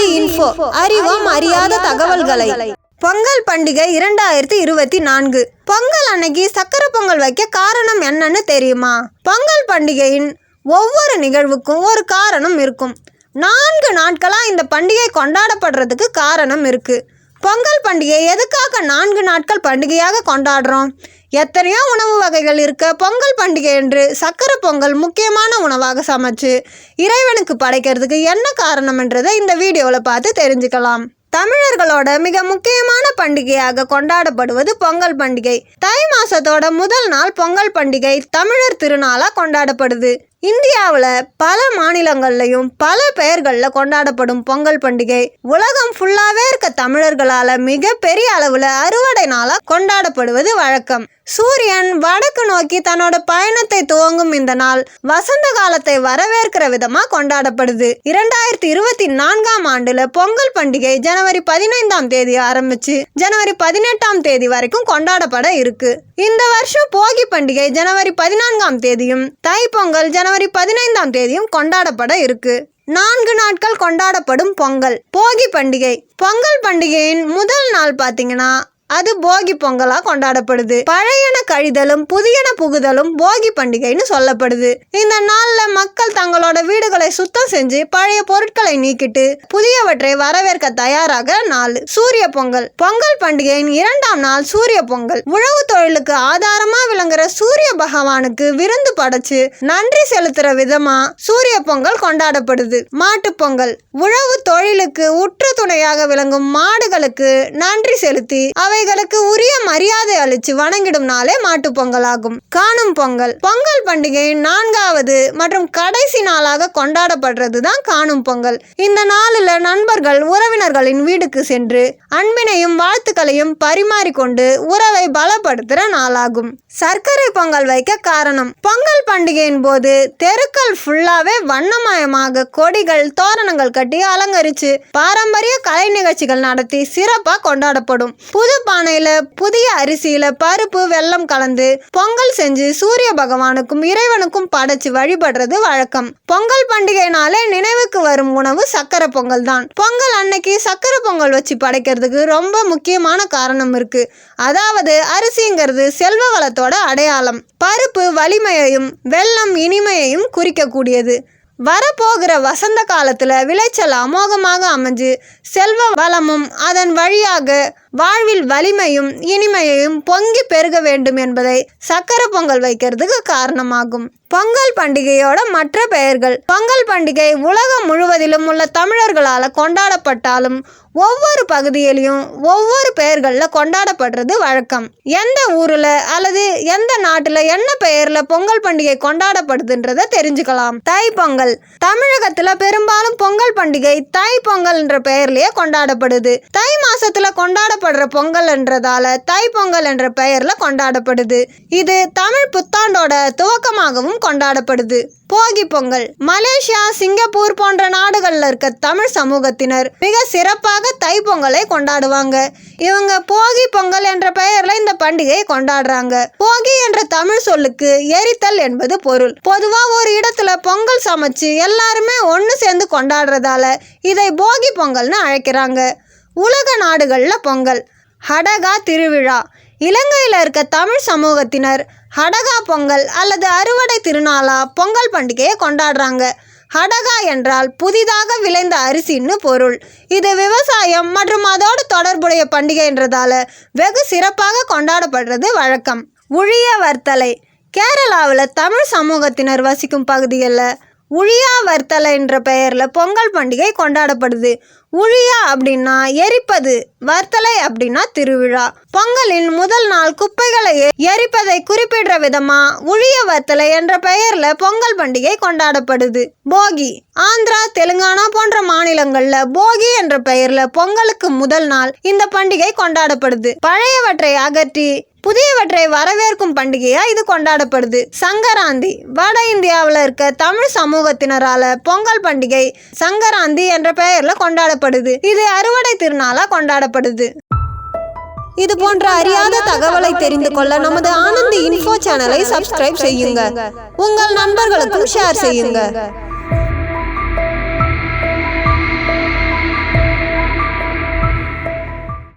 Anandhi info அறிவோம் அறியாத தகவல்களை. பொங்கல் பண்டிகை இரண்டாயிரத்தி இருபத்தி நான்கு. பொங்கல் அன்னைக்கு சக்கரை பொங்கல் வைக்க காரணம் என்னன்னு தெரியுமா? பொங்கல் பண்டிகையின் ஒவ்வொரு நிகழ்வுக்கும் ஒரு காரணம் இருக்கும். நான்கு நாட்களா இந்த பண்டிகை கொண்டாடப்படுறதுக்கு காரணம் இருக்கு. பொங்கல் பண்டிகை எதுக்காக நான்கு நாட்கள் பண்டிகையாக கொண்டாடுறோம்? எத்தனையோ உணவு வகைகள் இருக்க பொங்கல் பண்டிகை என்று சக்கரை பொங்கல் முக்கியமான உணவாக சமைச்சு இறைவனுக்கு படைக்கிறதுக்கு என்ன காரணம்ன்றதை இந்த வீடியோவில் பார்த்து தெரிஞ்சுக்கலாம். தமிழர்களோட மிக முக்கியமான பண்டிகையாக கொண்டாடப்படுவது பொங்கல் பண்டிகை. தை மாசத்தோட முதல் நாள் பொங்கல் பண்டிகை தமிழர் திருநாளாக கொண்டாடப்படுது. இந்தியாவில் பல மாநிலங்கள்லையும் பல பெயர்களில் கொண்டாடப்படும் பொங்கல் பண்டிகை உலகம் ஃபுல்லாகவே இருக்க தமிழர்களால் மிகப்பெரிய அளவில் அறுவடை நாளாக கொண்டாடப்படுவது வழக்கம். சூரியன் வடக்கு நோக்கி தன்னோட பயணத்தை துவங்கும் இந்த நாள் வசந்த காலத்தை வரவேற்கிற விதமா கொண்டாடப்படுது. இரண்டாயிரத்தி இருபத்தி நான்காம் ஆண்டுல பொங்கல் பண்டிகை ஜனவரி பதினைந்தாம் தேதி ஆரம்பிச்சு ஜனவரி பதினெட்டாம் தேதி வரைக்கும் கொண்டாடப்பட இருக்கு. இந்த வருஷம் போகி பண்டிகை ஜனவரி பதினான்காம் தேதியும் தை பொங்கல் ஜனவரி பதினைந்தாம் தேதியும் கொண்டாடப்பட இருக்கு. நான்கு நாட்கள் கொண்டாடப்படும் பொங்கல் போகி பண்டிகை. பொங்கல் பண்டிகையின் முதல் நாள் பார்த்தீங்கன்னா அது போகி பொங்கலா கொண்டாடப்படுது. பழையன கழிதலும் புதியன புகுதலும் போகி பண்டிகைன்னு சொல்லப்படுது. இந்த நாள்ல மக்கள் தங்களோட வீடுகளை சுத்தம் செஞ்சு பழைய பொருட்களை நீக்கிட்டு புதியவற்றை வரவேற்க தயாராக நாள். சூரிய பொங்கல். பொங்கல் பண்டிகையின் இரண்டாம் நாள் சூரிய பொங்கல். உழவு தொழிலுக்கு ஆதாரமா விளங்குற சூரிய பகவானுக்கு விருந்து படைச்சு நன்றி செலுத்துற விதமா சூரிய பொங்கல் கொண்டாடப்படுது. மாட்டு பொங்கல். உழவு தொழிலுக்கு உற்று துணையாக விளங்கும் மாடுகளுக்கு நன்றி செலுத்தி அவை அவைகளுக்கு உரிய மரியாதை அளிச்சு வணங்கிடும் நாளே மாட்டு பொங்கல் ஆகும் காணும் பொங்கல். பொங்கல் பண்டிகையின் நான்காவது மற்றும் கடைசி நாளாக கொண்டாடப்படுறது தான் காணும் பொங்கல். இந்த நாளில் நண்பர்கள் உறவினர்களின் வீடுக்கு சென்று அன்பினையும் வாழ்த்துக்களையும் பரிமாறிக்கொண்டு உறவை பலப்படுத்துகிற நாளாகும். சர்க்கரை பொங்கல் வைக்க காரணம். பொங்கல் பண்டிகையின் போது தெருக்கள் ஃபுல்லாவே வண்ணமயமாக கொடிகள் தோரணங்கள் கட்டி அலங்கரிச்சு பாரம்பரிய கலை நிகழ்ச்சிகள் நடத்தி சிறப்பாக கொண்டாடப்படும். புது பானையில புதிய அரிசியில பருப்பு வெல்லம் கலந்து பொங்கல் செஞ்சு சூரிய பகவானுக்கும் இறைவனுக்கும் படைச்சு வழிபடுறது வழக்கம். பொங்கல் பண்டிகைனாலே நினைவுக்கு வரும் உணவு சக்கரை பொங்கல் தான். பொங்கல் அன்னைக்கு சக்கரை பொங்கல் வச்சு படைக்கிறதுக்கு ரொம்ப முக்கியமான காரணம் இருக்கு. அதாவது அரிசிங்கிறது செல்வ வளத்தோட அடையாளம். பருப்பு வலிமையையும் வெள்ளம் இனிமையையும் குறிக்கக்கூடியது. வரப்போகிற வசந்த காலத்துல விளைச்சல் அமோகமாக அமைஞ்சு செல்வ வளமும் அதன் வழியாக வாழ்வில் வலிமையும் இனிமையையும் பொங்கி பெருக வேண்டும் என்பதை சக்கரை பொங்கல் வைக்கிறதுக்கு காரணமாகும். பொங்கல் பண்டிகையோட மற்ற பெயர்கள் பொங்கல் பண்டிகை உலகம் முழுவதிலும் உள்ள தமிழர்களால் கொண்டாடப்பட்டாலும் ஒவ்வொரு பகுதியிலையும் ஒவ்வொரு பெயர்களில் கொண்டாடப்படுறது வழக்கம். எந்த ஊரில் அல்லது எந்த நாட்டில் என்ன பெயரில் பொங்கல் பண்டிகை கொண்டாடப்படுதுன்றதை தெரிஞ்சுக்கலாம். தை பொங்கல் தமிழகத்தில் பெரும்பாலும் பொங்கல் பண்டிகை தை பொங்கல்ன்ற பெயர்லேயே கொண்டாடப்படுது. தை மாசத்துல கொண்டாடப்படுற பொங்கல்ன்றதால தை பொங்கல் என்ற பெயர்ல கொண்டாடப்படுது. இது தமிழ் புத்தாண்டோட துவக்கமாகவும் கொண்டாடப்படுது. போகி பொங்கல். மலேசியா சிங்கப்பூர் போன்ற நாடுகளில் இருக்க தமிழ் சமூகத்தினர் மிக சிறப்பாக தை பொங்கலை கொண்டாடுவாங்க. இவங்க போகி பொங்கல் என்ற பெயர்ல இந்த பண்டிகையை கொண்டாடுறாங்க. போகி என்ற தமிழ் சொல்லுக்கு எரித்தல் என்பது பொருள். பொதுவா ஒரு இடத்துல பொங்கல் சமைச்சு எல்லாருமே ஒன்று சேர்ந்து கொண்டாடுறதால இதை போகி பொங்கல்னு அழைக்கிறாங்க. உலக நாடுகளில் பொங்கல். ஹடகா திருவிழா. இலங்கையில் இருக்க தமிழ் சமூகத்தினர் ஹடகா பொங்கல் அல்லது அறுவடை திருநாளா பொங்கல் பண்டிகையை கொண்டாடுறாங்க. ஹடகா என்றால் புதிதாக விளைந்த அரிசின்னு பொருள். இது விவசாயம் மற்றும் அதோடு தொடர்புடைய பண்டிகைன்றதால வெகு சிறப்பாக கொண்டாடப்படுறது வழக்கம். உழிய வர்த்தலை. கேரளாவில் தமிழ் சமூகத்தினர் வசிக்கும் பகுதிகளில் உழியா வர்த்தலை என்ற பெயரில் பொங்கல் பண்டிகை கொண்டாடப்படுது. உழியா அப்படின்னா எரிப்பது வர்த்தலை அப்படின்னா திருவிழா. பொங்கலின் முதல் நாள் குப்பைகளை எரிப்பதை குறிப்பிடுற விதமா உழிய வர்த்தலை என்ற பெயர்ல பொங்கல் பண்டிகை கொண்டாடப்படுது. போகி ஆந்திரா தெலுங்கானா போன்ற மாநிலங்கள்ல போகி என்ற பெயர்ல பொங்கலுக்கு முதல் நாள் இந்த பண்டிகை கொண்டாடப்படுது. பழையவற்றை அகற்றி புதியவற்றை வரவேற்கும் பண்டிகையா இது கொண்டாடப்படுது. சங்கராந்தி. வட இந்தியாவில் இருக்க தமிழ் சமூகத்தினரால பொங்கல் பண்டிகை சங்கராந்தி என்ற பெயர்ல கொண்டாடப்படுது. இது அறுவடை திருநாளா கொண்டாடப்படுது. இது போன்ற அறியாத தகவலை தெரிந்து கொள்ள நமது ஆனந்தி இன்ஃபோ சேனலை சப்ஸ்கிரைப் செய்யுங்க. உங்கள் நண்பர்களுக்கும் ஷேர் செய்யுங்க.